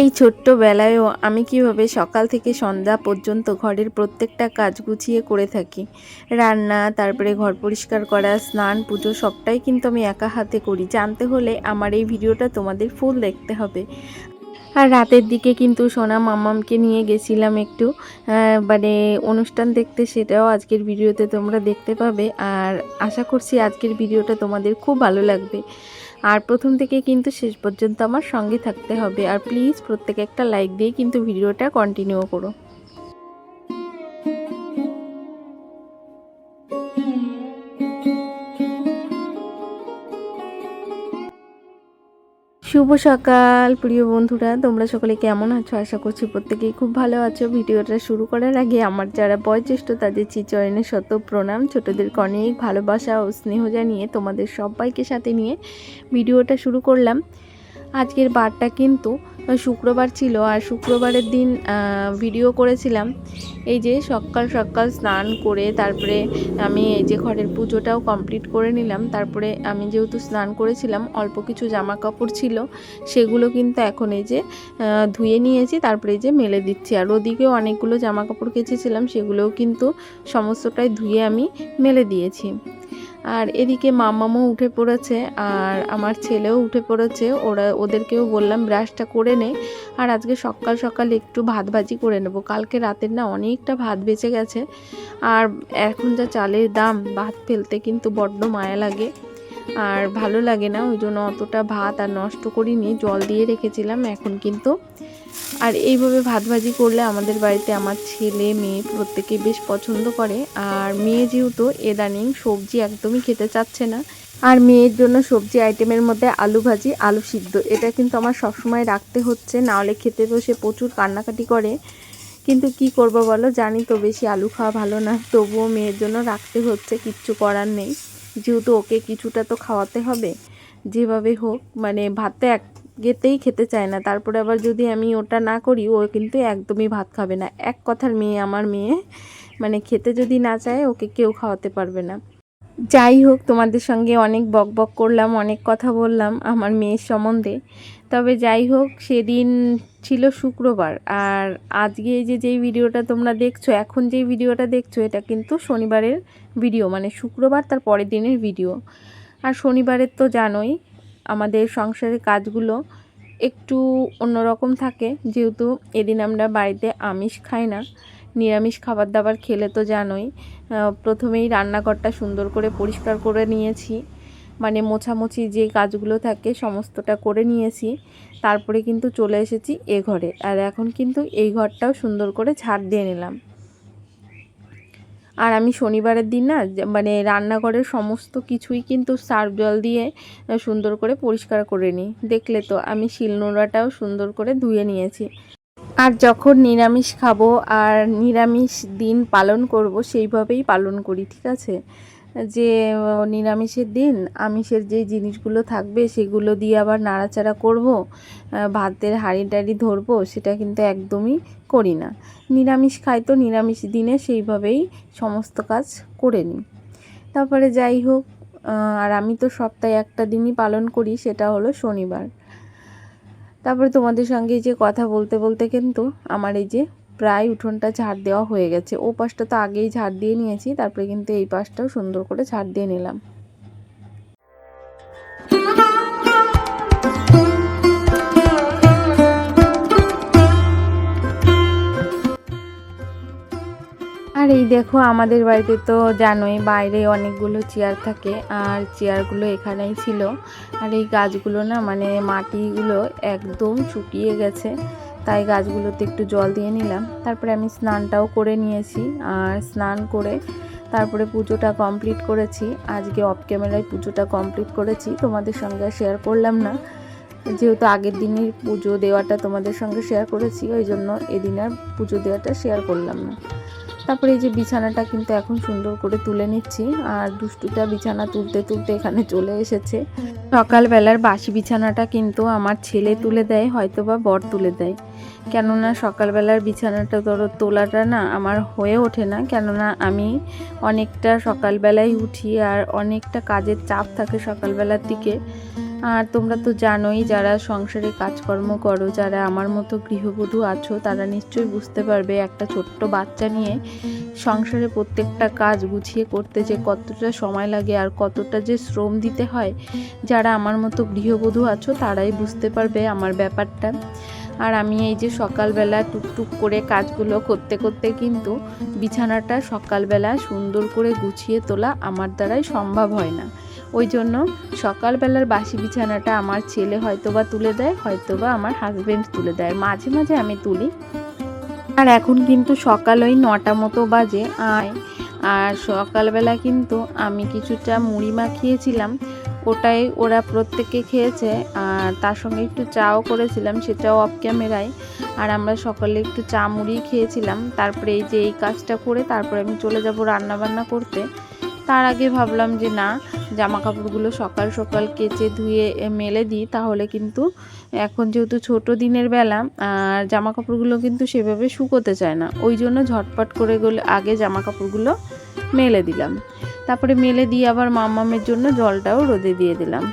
এই ছোট্টবেলায়ও আমি কীভাবে সকাল থেকে সন্ধ্যা পর্যন্ত ঘরের প্রত্যেকটা কাজ গুছিয়ে করে থাকি। রান্না, তারপরে ঘর পরিষ্কার করা, স্নান, পুজো সবটাই কিন্তু আমি একা হাতে করি। জানতে হলে আমার এই ভিডিওটা তোমাদের ফুল দেখতে হবে। আর রাতের দিকে কিন্তু সোনা মাম্মামকে নিয়ে গেছিলাম একটু। মানে অনুষ্ঠান দেখতে সেটাও আজকের ভিডিওতে তোমরা দেখতে পাবে। আর আশা করছি আজকের ভিডিওটা তোমাদের খুব ভালো লাগবে। আর প্রথম থেকে কিন্তু শেষ পর্যন্ত আমার সঙ্গে থাকতে হবে। আর প্লিজ প্রত্যেকে একটা লাইক দিয়ে কিন্তু ভিডিওটা কন্টিনিউ করো। শুভ সকাল, প্রিয় বন্ধুরা। তোমরা সকলে কেমন আছো? আশা করছি প্রত্যেকেই খুব ভালো আছো। ভিডিওটা শুরু করার আগে আমার যারা বয়োজ্যেষ্ঠ, তাদের চিচয়নের শত প্রণাম। ছোটদেরকে অনেক ভালোবাসা ও স্নেহ জানিয়ে তোমাদের সবাইকে সাথে নিয়ে ভিডিওটা শুরু করলাম। আজকের বারটা কিন্তু শুক্রবার ছিল আর শুক্রবারের দিন ভিডিও করেছিলাম। এই যে সকাল সকাল স্নান করে তারপরে আমি এই যে ঘরের পুজোটাও কমপ্লিট করে নিলাম। তারপরে আমি যেহেতু স্নান করেছিলাম, অল্প কিছু জামা কাপড় ছিল, সেগুলো কিন্তু এখন এই যে ধুয়ে নিয়েছি, তারপরে এই যে মেলে দিচ্ছি। আর ওদিকেও অনেকগুলো জামা কাপড় কেচেছিলাম, সেগুলোও কিন্তু সমস্তটাই ধুয়ে আমি মেলে দিয়েছি। আর এদিকে মামামও উঠে পড়েছে আর আমার ছেলেও উঠে পড়েছে। ওরা, ওদেরকেও বললাম ব্রাশটা করে নে আর আজকে সকাল সকাল একটু ভাত ভাজি করে নেব। কালকে রাতের না অনেকটা ভাত বেঁচে গেছে। আর এখন যা চালের দাম, ভাত ফেলতে কিন্তু বড্ড মায়া লাগে। আর ভালো লাগে না, ওই জন্য অতটা ভাত আর নষ্ট করিনি, জল দিয়ে রেখেছিলাম, এখন কিন্তু। আর এইভাবে ভাত ভাজি করলে আমাদের বাড়িতে আমার ছেলে, মেয়ে প্রত্যেকেই বেশ পছন্দ করে। আর মেয়ে যেহেতু এদানিং সবজি একদমই খেতে চাচ্ছে না। আর মেয়ের জন্য সবজি আইটেমের মধ্যে আলু ভাজি, আলু সিদ্ধ, এটা কিন্তু আমার সবসময় রাখতে হচ্ছে, নাহলে খেতে বসে প্রচুর কান্নাকাটি করে। কিন্তু কি করব বলো, জানি তো বেশি আলু খাওয়া ভালো না, তবুও মেয়ের জন্য রাখতে হচ্ছে, কিচ্ছু করার নেই। যেহেতু ওকে কিছুটা তো খাওয়াতে হবে, যেভাবে হোক মানে ভাতটা এক গেতেই খেতে চায় না। তারপরে আবার যদি আমি ওটা না করি, ও কিন্তু একদমই ভাত খাবে না। এক কথার মেয়ে, আমার মেয়ে মানে খেতে যদি না চায়, ওকে কেউ খাওয়াতে পারবে না। যাই হোক, তোমাদের সঙ্গে অনেক বক বক করলাম, অনেক কথা বললাম আমার মেয়ের সম্বন্ধে। তবে যাই হোক, সেদিন ছিল শুক্রবার আর আজকে যে যেই ভিডিওটা তোমরা দেখছ, এখন যেই ভিডিওটা দেখছ, এটা কিন্তু শনিবারের ভিডিও মানে শুক্রবার তার পরের দিনের ভিডিও। আর শনিবারের তো জানোই, আমাদের সংসারের কাজগুলো একটু অন্যরকম থাকে, যেহেতু এদিন আমরা বাড়িতে আমিষ খাই না। নিরামিষ খাবার দাবার খেলে তো জানোই প্রথমেই রান্নাঘরটা সুন্দর করে পরিষ্কার করে নিয়েছি। মানে মোছামুছি যে কাজগুলো থাকে সমস্তটা করে নিয়েছি। তারপরে কিন্তু চলে এসেছি এ ঘরে। আর এখন কিন্তু এই ঘরটাও সুন্দর করে ছাড় দিয়ে নিলাম। আর আমি শনিবারের দিন না মানে রান্নাঘরের সমস্ত কিছুই কিন্তু সার্ফ জল দিয়ে সুন্দর করে পরিষ্কার করে নিই। দেখলে তো আমি শিলনোড়াটাও সুন্দর করে ধুয়ে নিয়েছি। আর যখন নিরামিষ খাব আর নিরামিষ দিন পালন করব, সেইভাবেই পালন করি, ঠিক আছে? যে নিরামিষের দিন আমিষের যে জিনিসগুলো থাকবে, সেগুলো দিয়ে আবার নাড়াচাড়া করব ভাতের হাঁড়ি টাড়ি ধরবো, সেটা কিন্তু একদমই করি না। নিরামিষ খাই তো নিরামিষ দিনে সেইভাবেই সমস্ত কাজ করে নিই। তারপরে যাই হোক আর আমি তো সপ্তাহে একটা দিনই পালন করি, সেটা হলো শনিবার। তারপরে তোমাদের সঙ্গে এই যে কথা বলতে বলতে কিন্তু আমার এই যে প্রায় উঠোনটা ঝাড় দেওয়া হয়ে গেছে। ও পাশটা তো আগেই ঝাড় দিয়ে নিয়েছি, তারপরে কিন্তু এই পাশটাও সুন্দর করে ঝাড় দিয়ে নিলাম। এই দেখো, আমাদের বাড়িতে তো জানোই বাইরে অনেকগুলো চেয়ার থাকে, আর চেয়ারগুলো এখানেই ছিল। আর এই গাছগুলো না মানে মাটিগুলো একদম শুকিয়ে গেছে, তাই গাছগুলোতে একটু জল দিয়ে নিলাম। তারপরে আমি স্নানটাও করে নিয়েছি, আর স্নান করে তারপরে পুজোটা কমপ্লিট করেছি। আজকে অফ ক্যামেরায় পুজোটা কমপ্লিট করেছি, তোমাদের সঙ্গে শেয়ার করলাম না। যেহেতু আগের দিনের পুজো দেওয়াটা তোমাদের সঙ্গে শেয়ার করেছি, ওই জন্য এদিন আর পুজো দেওয়াটা শেয়ার করলাম না। তারপরে এই যে বিছানাটা কিন্তু এখন সুন্দর করে তুলে নিচ্ছি। আর দুষ্টুটা বিছানা তুলতে তুলতে এখানে চলে এসেছে। সকালবেলার বাসি বিছানাটা কিন্তু আমার ছেলে তুলে দেয় হয়তো বা বর তুলে দেয়। কেননা সকালবেলার বিছানাটা ধরো তোলাটা না আমার হয়ে ওঠে না। কেননা আমি অনেকটা সকালবেলায় উঠি আর অনেকটা কাজের চাপ থাকে সকালবেলার দিকে। আর তোমরা তো জানোই, যারা সংসারে কাজকর্ম করো, যারা আমার মতো গৃহবধূ আছো, তারা নিশ্চয়ই বুঝতে পারবে একটা ছোট্ট বাচ্চা নিয়ে সংসারে প্রত্যেকটা কাজ গুছিয়ে করতে যে কতটা সময় লাগে আর কতটা যে শ্রম দিতে হয়, যারা আমার মতো গৃহবধূ আছো, তারাই বুঝতে পারবে আমার ব্যাপারটা। আর আমি এই যে সকালবেলা টুকটুক করে কাজগুলো করতে করতে কিন্তু বিছানাটা সকালবেলা সুন্দর করে গুছিয়ে তোলা আমার দ্বারাই সম্ভব হয় না। ওই জন্য সকালবেলার বাসি বিছানাটা আমার ছেলে হয়তোবা তুলে দেয়, হয়তোবা আমার হাজবেন্ড তুলে দেয়। মাঝে মাঝে আমি তুলি। আর এখন কিন্তু সকাল ওই নটা মতো বাজে আয় আর সকালবেলা কিন্তু আমি কিছুটা মুড়ি মাখিয়েছিলাম। ওটাই ওরা প্রত্যেকে খেয়েছে, আর তার সঙ্গে একটু চাও করেছিলাম, সেটাও অফ ক্যামেরায় আর আমরা সকালে একটু চা মুড়ি খেয়েছিলাম। তারপরে এই যে এই কাজটা করে তারপরে আমি চলে যাব রান্না বান্না করতে। তার আগে ভাবলাম যে না জামা কাপড়গুলো সকাল সকাল কেচে ধুয়ে মেলে দিই, তাহলে কিন্তু এখন যেহেতু ছোট দিনের বেলা, আর জামা কাপড়গুলো কিন্তু সেভাবে শুকোতে চায় না। ওই জন্য ঝটপট করে গেলে আগে জামা কাপড়গুলো মেলে দিলাম। তারপরে মেলে দিয়ে আবার মামামের জন্য জলটাও রোদে দিয়ে দিলাম।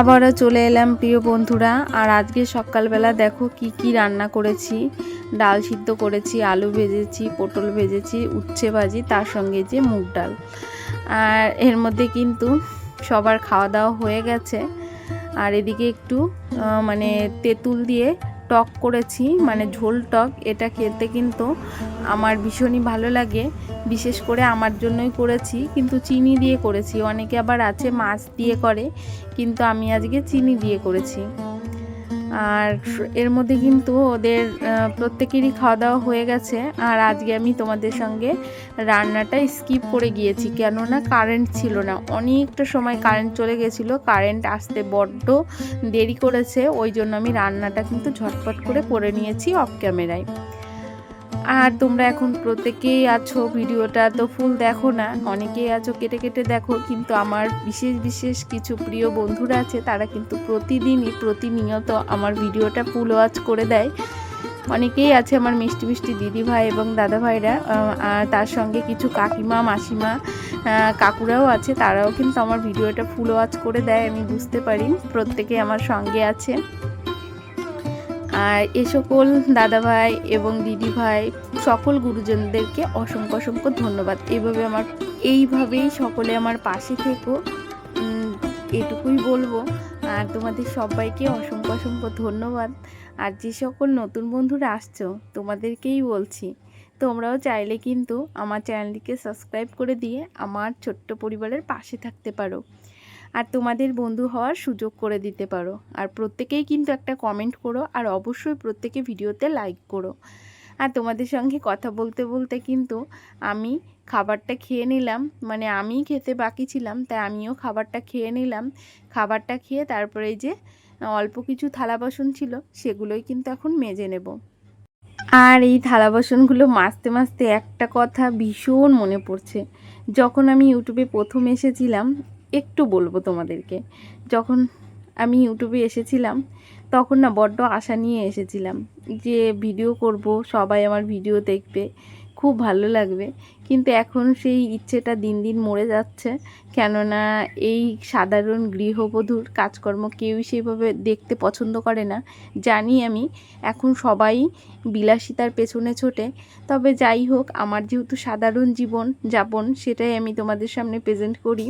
আবারও চলে এলাম প্রিয় বন্ধুরা। আর আজকে সকালবেলা দেখো কি কি রান্না করেছি। ডাল সিদ্ধ করেছি, আলু ভেজেছি, পটল ভেজেছি, উচ্ছে ভাজি, তার সঙ্গে যে মুগ ডাল। আর এর মধ্যে কিন্তু সবার খাওয়া দাওয়া হয়ে গেছে। আর এদিকে একটু মানে তেঁতুল দিয়ে টক করেছি মানে ঝোল টক, এটা খেতে কিন্তু আমার ভীষণই ভালো লাগে। বিশেষ করে আমার জন্যই করেছি, কিন্তু চিনি দিয়ে করেছি। অনেকে আবার আছে মাছ দিয়ে করে, কিন্তু আমি আজকে চিনি দিয়ে করেছি। আর এর মধ্যে কিন্তু ওদের প্রত্যেকেরই খাওয়া দাওয়া হয়ে গেছে। আর আজকে আমি তোমাদের সঙ্গে রান্নাটা স্কিপ করে গিয়েছি, কেননা কারেন্ট ছিল না। অনেকটা সময় কারেন্ট চলে গেছিল কারেন্ট আসতে বড্ড দেরি করেছে। ওই জন্য আমি রান্নাটা কিন্তু ঝটপট করে করে নিয়েছি অফ ক্যামেরায় আর তোমরা এখন প্রত্যেকেই আছো, ভিডিওটা তো ফুল দেখো না, অনেকেই আছো, কেটে কেটে দেখো, কিন্তু আমার বিশেষ বিশেষ কিছু প্রিয় বন্ধুরা আছে, তারা কিন্তু প্রতিদিনই, প্রতিনিয়ত আমার ভিডিওটা ফুল ওয়াচ করে দেয়। অনেকেই আছে আমার মিষ্টি মিষ্টি দিদি ভাই এবং দাদা ভাইরা তার সঙ্গে কিছু কাকিমা, মাসিমা কাকুরাও আছে, তারাও কিন্তু আমার ভিডিওটা ফুল ওয়াচ করে দেয়, আমি বুঝতে পারি প্রত্যেকে আমার সঙ্গে আছে। আর এ সকল দাদাভাই এবং দিদি ভাই সকল গুরুজনদেরকে অসংখ্য অসংখ্য ধন্যবাদ। এইভাবে আমার, এইভাবেই সকলে আমার পাশে থেকো। এটুকুই বলব। আর তোমাদের সবাইকে অসংখ্য অসংখ্য ধন্যবাদ। আর যে সকল নতুন বন্ধুরা আসছো, তোমাদেরকেই বলছি, তোমরাও চাইলে কিন্তু আমার চ্যানেলটিকে সাবস্ক্রাইব করে দিয়ে আমার ছোট্ট পরিবারের পাশে থাকতে পারো। আর তোমাদের বন্ধু হওয়ার সুযোগ করে দিতে পারো। আর প্রত্যেকেই কিন্তু একটা কমেন্ট করো, আর অবশ্যই প্রত্যেকে ভিডিওতে লাইক করো। আর তোমাদের সঙ্গে কথা বলতে বলতে কিন্তু আমি খাবারটা খেয়ে নিলাম মানে আমি খেতে বাকি ছিলাম, তাই আমিও খাবারটা খেয়ে নিলাম। খাবারটা খেয়ে তারপরে যে অল্প কিছু থালা বাসন ছিল, সেগুলোই কিন্তু এখন মেজে নেব। আর এই থালা বাসনগুলো মাজতে মাজতে একটা কথা ভীষণ মনে পড়ছে। যখন আমি ইউটিউবে প্রথম এসেছিলাম একটু বলব তোমাদেরকে। যখন আমি ইউটিউবে এসেছিলাম, তখন না বড্ড আশা নিয়ে এসেছিলাম যে ভিডিও করব, সবাই আমার ভিডিও দেখবে, খুব ভালো লাগবে। কিন্তু এখন সেই ইচ্ছেটা দিন দিন মরে যাচ্ছে, কেননা এই সাধারণ গৃহবধূর কাজকর্ম কেউই সেইভাবে দেখতে পছন্দ করে না, জানি আমি। এখন সবাই বিলাসিতার পেছনে ছোটে। তবে যাই হোক, আমার যেহেতু সাধারণ জীবন যাপন, সেটাই আমি তোমাদের সামনে প্রেজেন্ট করি।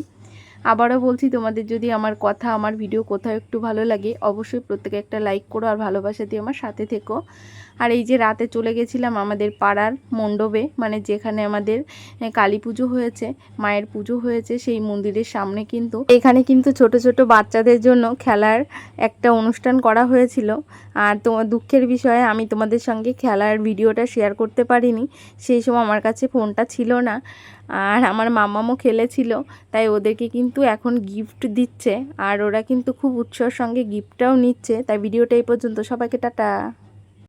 আবারও বলছি, তোমাদের যদি আমার কথা, আমার ভিডিও কোথাও একটু ভালো লাগে, অবশ্যই প্রত্যেকে একটা লাইক করো আর ভালোবাসা দিয়ে আমার সাথে থেকো। আর এই যে রাতে চলে গেছিলাম আমাদের পাড়ার মণ্ডপে মানে যেখানে আমাদের কালী পুজো হয়েছে, মায়ের পুজো হয়েছে, সেই মন্দিরের সামনে কিন্তু, এখানে কিন্তু ছোট ছোট বাচ্চাদের জন্য খেলার একটা অনুষ্ঠান করা হয়েছিল। আর তোমার দুঃখের বিষয়ে আমি তোমাদের সঙ্গে খেলার ভিডিওটা শেয়ার করতে পারিনি, সেই সময় আমার কাছে ফোনটা ছিল না। আর আমার মামামও খেলেছিল, তাই ওদেরকে কিন্তু এখন গিফট দিচ্ছে। আর ওরা কিন্তু খুব উৎসাহের সঙ্গে গিফটটাও নিচ্ছে। তাই ভিডিওটা এই পর্যন্ত। সবাইকে টাটা।